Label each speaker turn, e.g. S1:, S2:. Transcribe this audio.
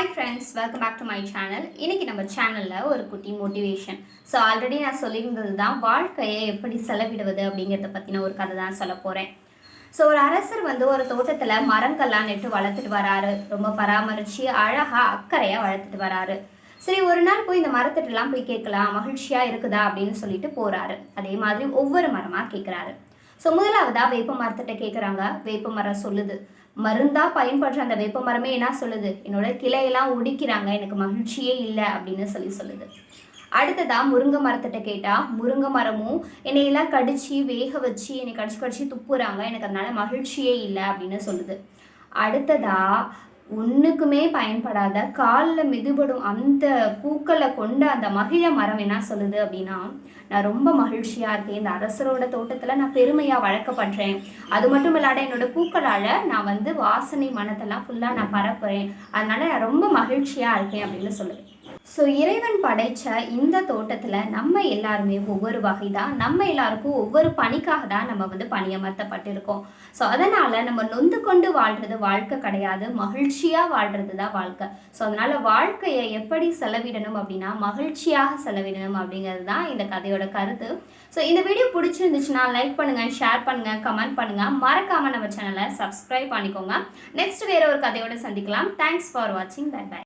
S1: Hi friends welcome back to my channel இன்னைக்கு நம்ம சேனலில் ஒரு குட்டி மோட்டிவேஷன் ஸோ ஆல்ரெடி நான் சொல்லியிருந்தது தான் வாழ்க்கையை எப்படி செலவிடுவது அப்படிங்கிறத பற்றின ஒரு கதை தான் சொல்ல போகிறேன் ஸோ ஒரு அரசர் வந்து ஒரு தோட்டத்தில் மரங்கள்லாம் நெட்டு வளர்த்துட்டு வராரு. ரொம்ப பராமரித்து அழகாக அக்கறையாக வளர்த்துட்டு வராரு. சரி ஒரு நாள் போய் இந்த மரத்திட்டலாம் போய் கேட்கலாம். மகிழ்ச்சியாக இருக்குதா அப்படின்னு சொல்லிட்டு போகிறாரு அதே மாதிரி ஒவ்வொரு மரமாக கேட்குறாரு ஸோ முதலாவதாக வேப்ப மரத்திட்ட கேட்குறாங்க வேப்ப மரம் சொல்லுது. மருந்தா பயன்படுற அந்த வேப்ப மரமே என்ன சொல்லுது? என்னோட கிளையெல்லாம் ஒடிக்கிறாங்க. எனக்கு மகிழ்ச்சியே இல்லை அப்படின்னு சொல்லி சொல்லுது. அடுத்ததா முருங்கை மரத்திட்ட கேட்டால் முருங்கை மரமும் என்னையெல்லாம் கடிச்சு வேக வச்சு என்னை கடிச்சு கடிச்சு துப்புறாங்க. எனக்கு அதனால மகிழ்ச்சியே இல்லை அப்படின்னு சொல்லுது. அடுத்ததா ஒன்றுக்குமே பயன்படாத காலில் மிதுபடும் அந்த பூக்களை கொண்ட அந்த மகிழ மரம் என்ன சொல்லுது அப்படின்னா நான் ரொம்ப மகிழ்ச்சியாக இருக்கேன். இந்த அரசரோட தோட்டத்தில் நான் பெருமையாக வழக்கப்படுறேன் அது மட்டும் இல்லாத என்னோட பூக்களால் நான் வந்து வாசனை மனத்தெல்லாம் ஃபுல்லாக நான் பரப்புகிறேன் அதனால நான் ரொம்ப மகிழ்ச்சியாக இருக்கேன் அப்படின்னு சொல்லுவேன் ஸோ இறைவன் படைத்த இந்த தோட்டத்தில் நம்ம எல்லாருமே ஒவ்வொரு வகை தான் நம்ம எல்லாருக்கும் ஒவ்வொரு பணிக்காக தான் நம்ம வந்து பணியமர்த்தப்பட்டிருக்கோம். ஸோ அதனால் நம்ம நொந்து கொண்டு வாழ்கிறது வாழ்க்கை கிடையாது மகிழ்ச்சியாக வாழ்கிறது தான் வாழ்க்கை. ஸோ அதனால் வாழ்க்கையை எப்படி செலவிடணும் அப்படின்னா மகிழ்ச்சியாக செலவிடணும் அப்படிங்கிறது தான் இந்த கதையோட கருத்து. ஸோ இந்த வீடியோ பிடிச்சிருந்துச்சுன்னா லைக் பண்ணுங்கள் ஷேர் பண்ணுங்கள் கமெண்ட் பண்ணுங்கள் மறக்காமல் நம்ம சேனலை சப்ஸ்கிரைப் பண்ணிக்கோங்க. நெக்ஸ்ட் வேறு ஒரு கதையோடு சந்திக்கலாம். தேங்க்ஸ் ஃபார் வாட்சிங் பை பை